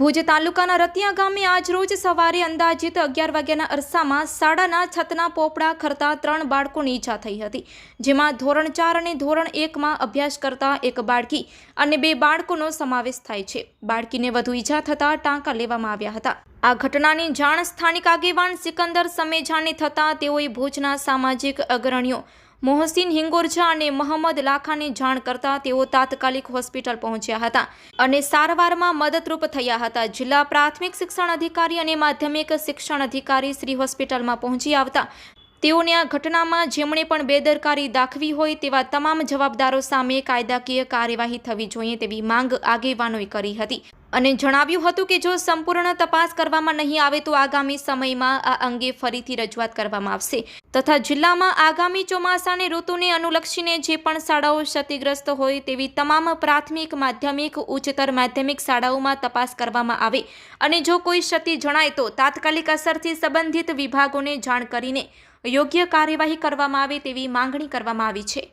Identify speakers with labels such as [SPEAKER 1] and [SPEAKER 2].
[SPEAKER 1] ભુજ તાલુકાના રતિયા ગામે આજરોજ સવારે અંદાજિત અગિયાર વાગ્યાના અરસામાં શાળાના છતના પોપડા ખરતા ત્રણ બાળકોની ઈજા થઈ હતી, જેમાં ધોરણ ચાર અને ધોરણ એકમાં અભ્યાસ કરતા એક બાળકી અને બે બાળકોનો સમાવેશ થાય છે. બાળકીને વધુ ઈજા થતાં ટાંકા લેવામાં આવ્યા હતા. આ ઘટનાની જાણ સ્થાનિક આગેવાન સિકંદર સમેજાને થતાં તેઓએ ભુજના સામાજિક અગ્રણીઓ મોહસિન હિંગોરજા અને મહંમદ લાખાને જાણ કરતા તેઓ તાત્કાલિક હોસ્પિટલ પહોંચ્યા હતા અને સારવારમાં મદદરૂપ થયા હતા. જિલ્લા પ્રાથમિક શિક્ષણ અધિકારી અને માધ્યમિક શિક્ષણ અધિકારી શ્રી હોસ્પિટલમાં પહોંચી આવતા તેઓને આ ઘટનામાં જેમણે પણ બેદરકારી દાખવી હોય તેવા તમામ જવાબદારો સામે કાયદાકીય કાર્યવાહી થવી જોઈએ તેવી માંગ આગેવાનોએ કરી હતી. અને જણાવ્યું હતું કે જો સંપૂર્ણ તપાસ કરવામાં નહીં આવે તો આગામી સમયમાં આ અંગે ફરીથી રજૂઆત કરવામાં આવશે. તથા જિલ્લામાં આગામી ચોમાસાની ઋતુને અનુલક્ષીને જે પણ શાળાઓ ક્ષતિગ્રસ્ત હોય તેવી તમામ પ્રાથમિક માધ્યમિક, ઉચ્ચતર માધ્યમિક શાળાઓમાં તપાસ કરવામાં આવે. અને જો કોઈ ક્ષતિ જણાય તો તાત્કાલિક અસરથી સંબંધિત વિભાગોને જાણ કરીને યોગ્ય કાર્યવાહી કરવામાં આવે તેવી માંગણી કરવામાં આવી છે.